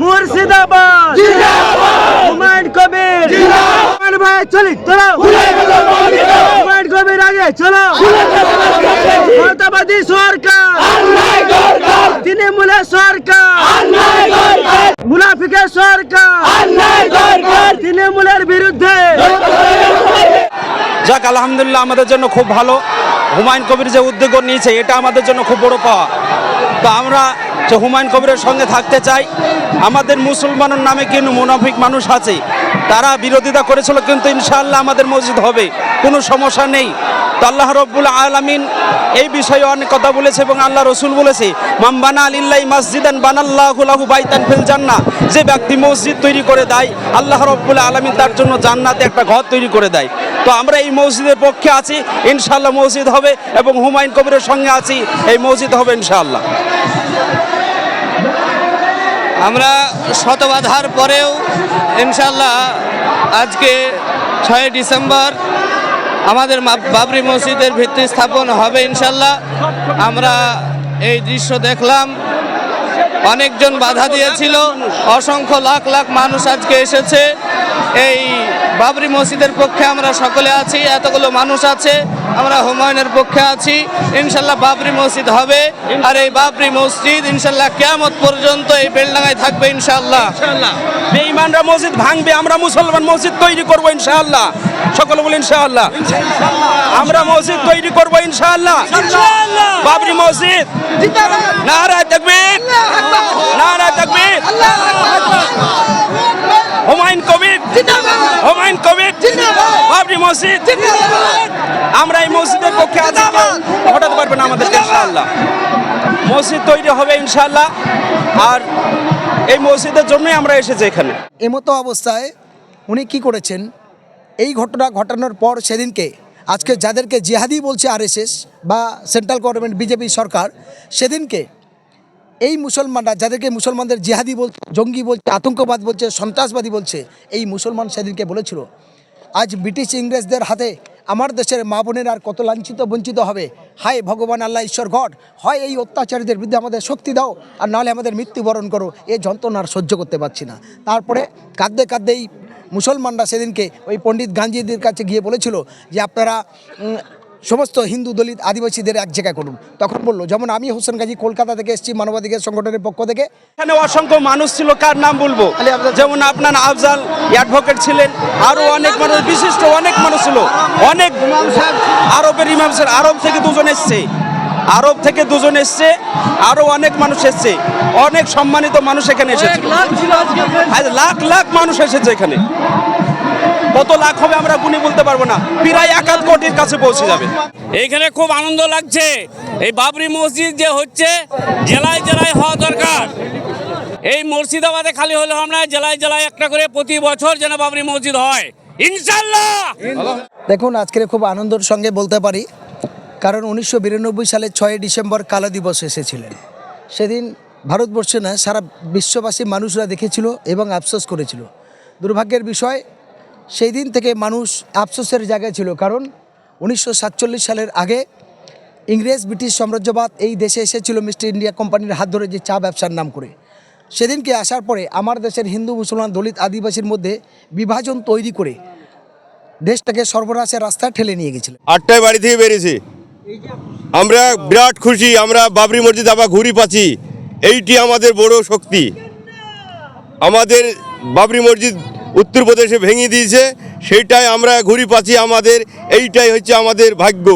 মুর্শিদাবাদ। হুমায়ুন কবির। হুমায়ুন ভাই চলি চলো হুমায়ুন কবির আগে চলো। মমতাবাদী সরকার। তৃণমূলের সরকার। মুনাফিকের সরকার। তৃণমূলের বিরুদ্ধে। যাক আলহামদুলিল্লাহ আমাদের জন্য খুব ভালো। হুমায়ুন কবির যে উদ্যোগ নিয়েছে এটা আমাদের জন্য খুব বড় পাওয়া। তো আমরা যে হুমায়ুন কবিরের সঙ্গে থাকতে চাই। আমাদের মুসলমানের নামে কিন্তু মুনাফিক মানুষ আছে। তারা বিরোধিতা করেছিল কিন্তু ইনশাআল্লাহ আমাদের মসজিদ হবে। কোনো সমস্যা নেই। তো আল্লাহ রব্বুল আলমিন এই বিষয়ে অনেক কথা বলেছে এবং আল্লাহ রসুল বলেছে মাম বানা আলিল্লাহ মসজিদান বানাল্লাহু লাহু বাইতান ফিল জান্নাহ। যে ব্যক্তি মসজিদ তৈরি করে দেয়, আল্লাহ রব্বুল আলমিন তার জন্য জান্নাতে একটা ঘর তৈরি করে দেয়। তো আমরা এই মসজিদের পক্ষে আছি, ইনশাআল্লাহ মসজিদ হবে এবং হুমায়ুন কবিরের সঙ্গে আছি, এই মসজিদ হবে ইনশাআল্লাহ। আমরা শত বাধার পরেও ইনশাল্লাহ আজকে ছয় ডিসেম্বর আমাদের বাবরি মসজিদের ভিত্তি স্থাপন হবে ইনশাল্লাহ আমরা এই দৃশ্য দেখলাম। অনেকজন বাধা দিয়েছিল। অসংখ্য লাখ লাখ মানুষ আজকে এসেছে। এই বাবরি মসজিদের পক্ষে আমরা সকলে আছি এতগুলো মানুষ আছে আমরা হুমায়ুনের পক্ষে আছি। ইনশাল্লাহ বাবরি মসজিদ হবে আর এই বাবরি মসজিদ ইনশাল্লাহ কেয়ামত পর্যন্ত এই বেলডাঙায় থাকবে ইনশাল্লাহ। বেঈমানরা মসজিদ ভাঙবে আমরা মুসলমান মসজিদ তৈরি করব ইনশাআল্লাহ সকলে বলে ইনশাআল্লাহ। আমরা মসজিদ তৈরি করব ইনশাআল্লাহ। বাবরি মসজিদ। নারায় তাকবীর। নারায় তাকবীর। হুমায়ুন কবির। হুমায়ুন কবির বাবরি মসজিদ। আমরা এই মসজিদের পক্ষে আছি হটাতে পারবে না আমাদেরকে ইনশাআল্লাহ। মসজিদ তৈরি হবে ইনশাআল্লাহ। আর এই মসজিদের জন্যই আমরা এসেছি এখানে। এমতো অবস্থায় উনি কি করেছেন? এই ঘটনা ঘটানোর পর সেদিনকে আজকে যাদেরকে জিহাদি বলছে আরএসএস বা সেন্ট্রাল গভর্নমেন্ট বিজেপি সরকার সেদিনকে এই মুসলমানরা যাদেরকে মুসলমানদের জিহাদি বলছে জঙ্গি বলছে, আতঙ্কবাদ বলছে, সন্ত্রাসবাদী বলছে, এই মুসলমান সেদিনকে বলেছিল, আজ ব্রিটিশ ইংরেজদের হাতে আমার দেশের মা বোনের আর কত লাঞ্ছিত বঞ্চিত হবে। হায় ভগবান আল্লাহ, ঈশ্বর ঘট হয় এই অত্যাচারীদের বিরুদ্ধে আমাদের শক্তি দাও, আর নাহলে আমাদের মৃত্যুবরণ করো। এ যন্ত্রণা আর সহ্য করতে পারছি না। তারপরে কাঁদতে কাঁদতে এই মুসলমানরা সেদিনকে ওই পণ্ডিত গান্ধীদের কাছে গিয়ে বলেছিল যে, আপনারা সমস্ত হিন্দু দলিত আদিবাসীদের এক জায়গায় করুন। তখন বলল যেমন আমি হোসেন গাজী কলকাতা থেকে এসেছি মানবাধিকার সংগঠনের পক্ষ থেকে। এখানে অসংখ্য মানুষ ছিল কার নাম বলব? যেমন আপনার আফজাল অ্যাডভোকেট ছিলেন আরও অনেক মানুষ বিশিষ্ট অনেক মানুষ ছিল। অনেক আরবের ইমাম স্যার আরব থেকে দুজন এসছে। আরব থেকে দুজন এসছে আরও অনেক মানুষ এসছে। অনেক সম্মানিত মানুষ এখানে এসেছে। লাখ লাখ মানুষ এসেছে এখানে। কত লাখ হবে আমরা গুনি বলতে পারব না। প্রায় এক আধ কোটির কাছে পৌঁছে যাবে। এইখানে খুব আনন্দ লাগছে। এই বাবরি মসজিদ যে হচ্ছে জেলায় জেলায় হওয়া দরকার। এই মুর্শিদাবাদে খালি হলে আমরা জেলায় জেলায় একটা করে প্রতি বছর যেন বাবরি মসজিদ হয়। ইনশাল্লাহ দেখুন আজকের খুব আনন্দের সঙ্গে বলতে পারি কারণ উনিশশো বিরানব্বই সালের ছয় ডিসেম্বর কালো দিবস এসেছিলেন। সেদিন ভারতবর্ষে না সারা বিশ্ববাসী মানুষরা দেখেছিল এবং আফসোস করেছিল। দুর্ভাগ্যের বিষয় সেই দিন থেকে মানুষ আফসোসের জায়গায় ছিল, কারণ উনিশশো সাতচল্লিশ সালের আগে ইংরেজ, ব্রিটিশ সাম্রাজ্যবাদ এই দেশে এসেছিল মিস্টার ইন্ডিয়া কোম্পানির হাত ধরে যে চা ব্যবসার নাম করে। সেদিনকে আসার পরে আমার দেশের হিন্দু, মুসলমান, দলিত, আদিবাসীর মধ্যে বিভাজন তৈরি করে দেশটাকে সর্বনাশের রাস্তায় ঠেলে নিয়ে গেছিল। আটটায় বাড়ি থেকে বেরিয়েছি। আমরা বিরাট খুশি, আমরা বাবরি মসজিদ আবার ঘুরি পাচ্ছি। এইটি আমাদের বড় শক্তি। আমাদের বাবরি মসজিদ উত্তরপ্রদেশে ভেঙে দিয়েছে সেইটাই আমরা ঘুরি পাচ্ছি আমাদের এইটাই হচ্ছে আমাদের ভাগ্য।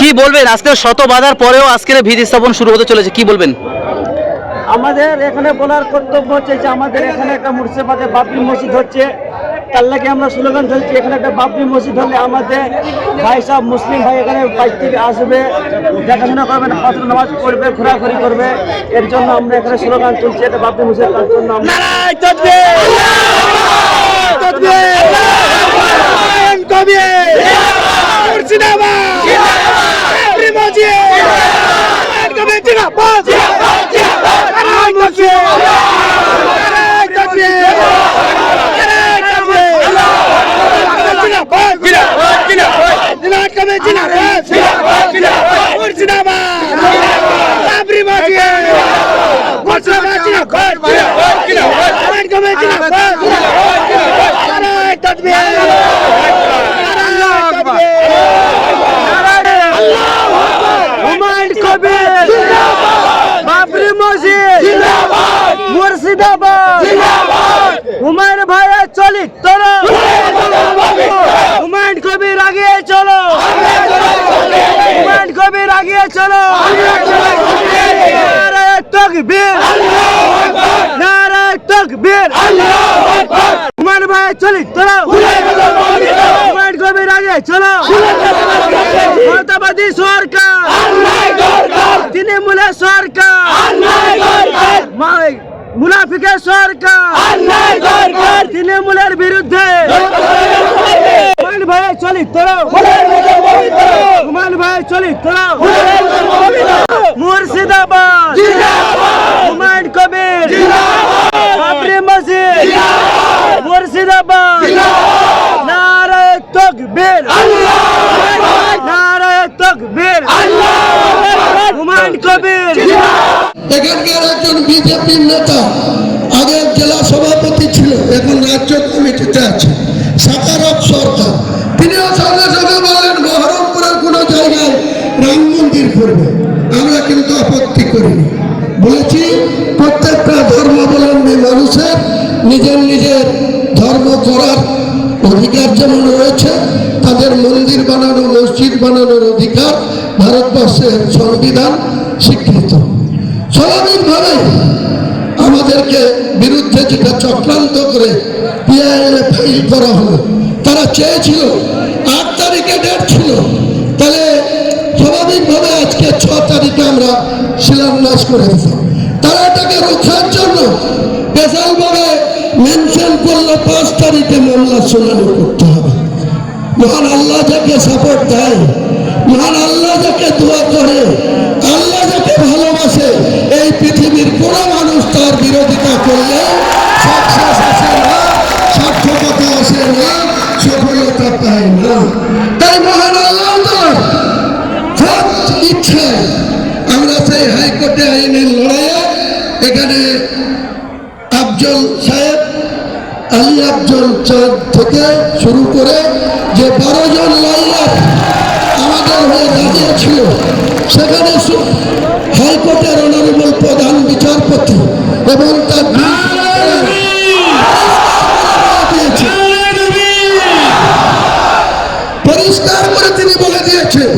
কি বলবেন? আজকে শত বাধার পরেও আজকের ভিড় স্থাপন শুরু হতে চলেছে কি বলবেন? আমাদের এখানে বলার কর্তব্য হচ্ছে যে আমাদের এখানে একটা মুর্শিদাবাদে বাবরি মসজিদ হচ্ছে। তার লাগে আমরা স্লোগান ধরছি এখানে একটা বাবরি মসজিদ হলে আমাদের ভাই সব মুসলিম ভাই এখানে বাইর থেকে আসবে দেখাশোনা করবে পাত্র নামাজ পড়বে ঘোরাঘুরি করবে। এর জন্য আমরা এখানে স্লোগান চলছে এটা বাবরি মসজিদ তার জন্য আমরা মুর্শিদাবাদ কবির জিন্দাবাদ নারায়ে তাকবীর আল্লাহু আকবার আল্লাহু আকবার হুমায়ুন কবির জিন্দাবাদ বাবরি মসজিদ জিন্দাবাদ মুর্শিদাবাদ। জিন্দাবাদ। হুমায়ুন ভাইয়ের চলিত তোরা হুমায়ুন কবির আগে চলো হুমায়ুন কবির আগে চলো নারায়ে তাকবীর। নারায়ে তাকবীর। হুমায়ুন ভাইয়ের চলিত তোরা হুমায়ুন কবির আগে চলো। মমতাবাদী সরকার। তৃণমূলের সরকার। মুনাফিকের সরকার। তৃণমূলের বিরুদ্ধে। ভাইয়ের চলিত তোরা চলিত মুর্শিদাবাদ। হুমায়ুন কবির। বাবরি মসজিদ। মুর্শিদাবাদ। নারায়ে তাকবীর। নারায়ে তাকবীর। হুমায়ুন কবির। এখানকার একজন বিজেপির নেতা আগের জেলা সভাপতি ছিল, এখন রাজ্য কমিটিতে আছে, সাকারক সরকার। তিনিও সঙ্গে সঙ্গে বললেন বহরমপুরের জায়গায় রাম মন্দির করবে আমরা কিন্তু আপত্তি করিনি। বলেছি, প্রত্যেকটা ধর্মাবলম্বী মানুষের নিজের নিজের ধর্ম করার অধিকার যেমন রয়েছে, তাদের মন্দির বানানো, মসজিদ বানানোর অধিকার ভারতবর্ষের সংবিধান স্বীকৃত। স্বাভাবিকভাবে আমাদেরকে বিরুদ্ধে যেটা চক্রান্ত করে পিআইএলে ফাইল করা হলো, তারা চেয়েছিল, আট তারিখে ডেট ছিল। তাহলে স্বাভাবিকভাবে আজকে ছ তারিখে আমরা শিলান্যাস করে দিতাম তারা এটাকে রোখার জন্য স্পেশালভাবে মেনশন করলে পাঁচ তারিখে মামলা শুনানি করতে হবে। মহান আল্লাহ যাকে সাপোর্ট দেয়, মহান আল্লাহ যাকে দোয়া করে আমরা সেই হাইকোর্টে আইনের লড়াইয়ে এখানে আফজল সাহেব, আলী আফজল চাঁদ থেকে শুরু করে যে বারো জন লয়ার আমাদের হয়ে দাঁড়িয়েছিল সেখানে হাইকোর্টের অনারেবল প্রধান বিচারপতি এবং তার দিয়েছে। পরিষ্কার করে তিনি বলে দিয়েছেন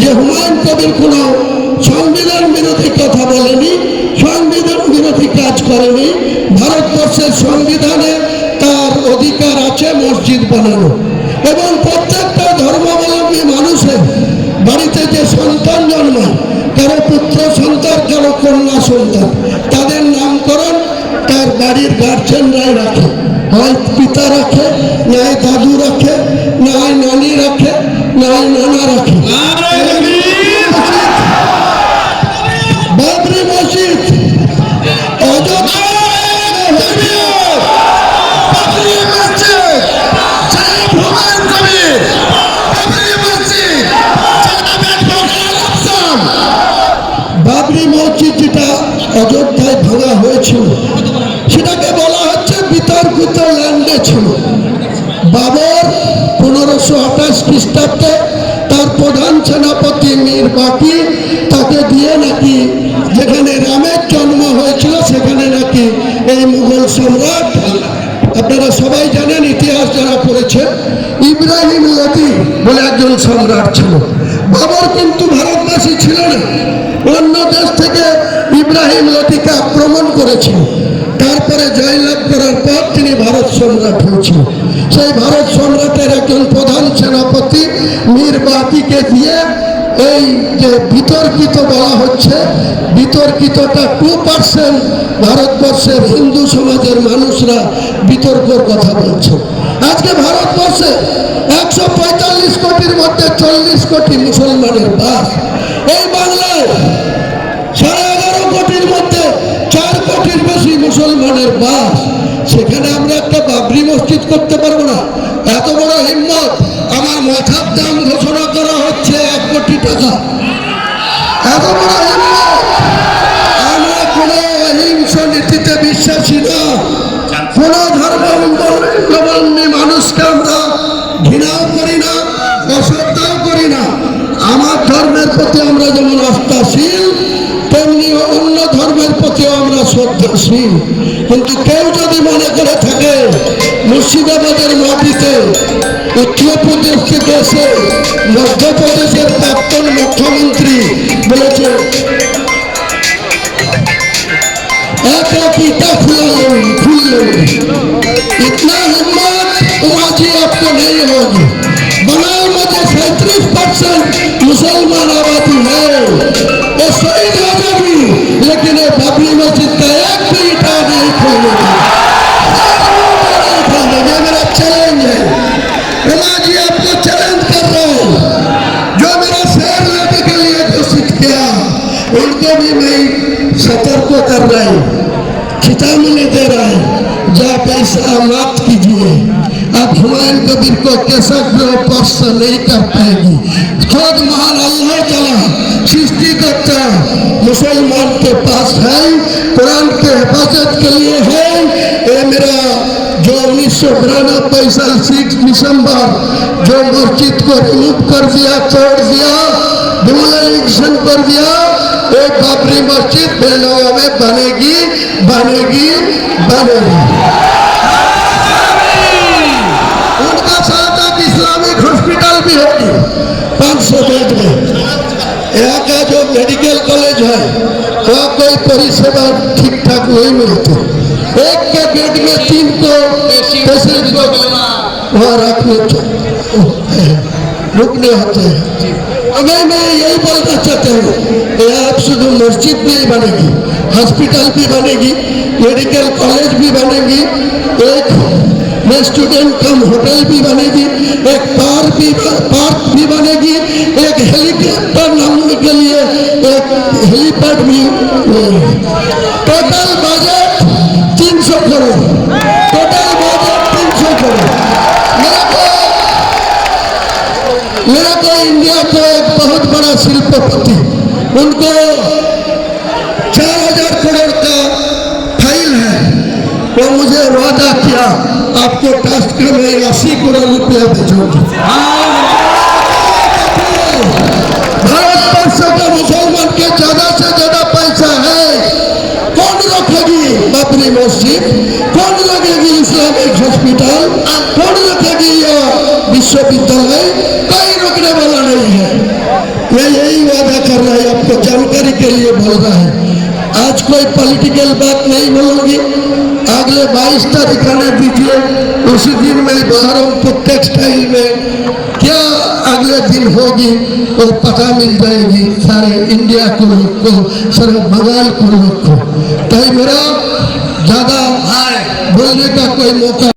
যে কোন সংবিধান বিরোধী কথা বলেনি, সংবিধান বিরোধী কাজ করেনি, ভারতবর্ষের সংবিধানে তার অধিকার আছে মসজিদ বানানো। এবং প্রত্যেকটা ধর্মাবলম্বী মানুষের বাড়িতে যে সন্তান জন্মায় কারও পুত্র সন্তান কারও কন্যা সন্তান, তাদের নামকরণ তার বাড়ির গার্জেনরাই রাখে। হয় পিতা রাখে নয় দাদু রাখে নয় নানি রাখে নয় নানা রাখে। অযোধ্যায় ভাঙা হয়েছিল। সেটাকে বলা হচ্ছে বিতর্কিত ল্যান্ডে ছিল। বাবর পনেরোশো আঠাশ খ্রিস্টাব্দে তার প্রধান সেনাপতি মীর বাকি তাকে দিয়ে নাকি যেখানে রামের জন্ম হয়েছিল, সেখানে নাকি এই মুঘল সম্রাট, আপনারা সবাই জানেন ইতিহাস যারা পড়েছে, ইব্রাহিম লোদি বলে একজন সম্রাট ছিল। বাবর কিন্তু ভারতবাসী ছিল না। অন্য দেশ থেকে ইব্রাহিম লোদিকে আক্রমণ করেছিল। তারপরে জয়লাভ করার পর তিনি ভারত সম্রাট হয়েছিল। সেই ভারত সম্রাটের একজন প্রধান সেনাপতি মীর বাতিকে দিয়ে এই যে বিতর্কিত বলা হচ্ছে, বিতর্কিতটা টু পার্সেন্ট ভারতবর্ষের হিন্দু সমাজের মানুষরা বিতর্কর কথা বলছে। আজকে ভারতবর্ষে মধ্যে চল্লিশ কোটি মুসলমানের বাস। এই বাংলায় সাড়ে এগারো কোটির মধ্যে চার কোটির বেশি মুসলমানের বাস। সেখানে আমরা একটা বাবরি মসজিদ করতে পারব না। এত বড় হিম্মত। আমার মাথার দাম ঘোষণা করা হচ্ছে এক কোটি টাকা। এত বড় হিম্মত। আমরা কোনো অহিংস নীতিতে বিশ্বাসী না। প্রতি আমরা যেমন আস্থাশীল তেমনি অন্য ধর্মের প্রতিও আমরা শ্রদ্ধাশীল কিন্তু কেউ যদি মনে করে থাকে মুর্শিদাবাদের মাটিতে উত্তরপ্রদেশ থেকে এসে মধ্যপ্রদেশের প্রাক্তন মুখ্যমন্ত্রী বলেছে एक एक ईटा खुला लेंगे खुल लेंगे इतना हिम्मत उमाजी आपको नहीं होगी बनाए मुझे सैंतीस परसेंट मुसलमान आबादी है ये शहीद हो जाएगी लेकिन ये बाबरी मस्जिद का एक भी ईटा नहीं खोलेगी नहीं खोलेगी मेरा चैलेंज है उमाजी आपको चैलेंज कर रहा हूँ जो मेरा शेर लेने के लिए घोषित किया उनको भी मैं सतर्क कर रहा हूँ चेतावनी दे रहा है जा पैसा मत कीजिए अब हुमायूं कबीर को केसक में स्पर्श नहीं कर पाएगी? खुद महान अल्लाह तला सृष्टिकर्ता मुसलमान के पास है, कुरान के हिफाजत के लिए है। ये मेरा जो उन्नीस सौ बिरानबे साल सिक्स दिसंबर, जो मस्जिद को रिमूव कर दिया, तोड़ दिया डिमोलाइजेशन कर दिया एक बाबरी मस्जिद बेलवा में बनेगी बनेगी बनेगी। बेड में यहाँ का जो मेडिकल कॉलेज है, वहाँ कोई परिसेवा ठीक ठाक नहीं मिलती। एक के बेड में तीन को वहाँ रखने रुकने होते। हैं अगर मैं यही बोलना चाहता हूँ यहाँ शुद्ध मस्जिद नहीं बनेगी हॉस्पिटल भी बनेगी मेडिकल कॉलेज भी बनेगी, एक में स्टूडेंट कम होटल भी बनेगी, एक पार्क भी पार्क भी बनेगी, एक हेलीकॉप्टर नामने के लिए एक हेलीपैड भी टोटल बजट तीन सौ करोड़। टोटल बजट तीन सौ करोड़। मेरे को मेरा तो इंडिया को एक बहुत बड़ा शिल्पपति, उनको चार हज़ार करोड़ का फ़ाइल है। वो मुझे वादा किया, आपको ट्रस्ट में अस्सी करोड़ रुपया भेजूँगी। भारतवर्ष के मुसलमान के ज़्यादा से ज़्यादा पैसा है। कौन रखेगी? बाबरी मस्जिद। कौन लगेगी इस्लामिक हॉस्पिटल कौन रखेगी यह विश्वविद्यालय? कोई रोकने वाला नहीं है। मैं यही वादा कर रहा है, आपको जानकारी के लिए बोल रहा है। आज कोई पॉलिटिकल बात नहीं बोलूँगी। अगले 22 तारीख आने दीजिए उसी दिन मैं बहरमपुर टेक्सटाइल में क्या अगले दिन होगी वो पता मिल जाएगी सारे इंडिया को लोग को सारे बंगाल को लोग को कहीं मेरा ज़्यादा बोलने का कोई मौका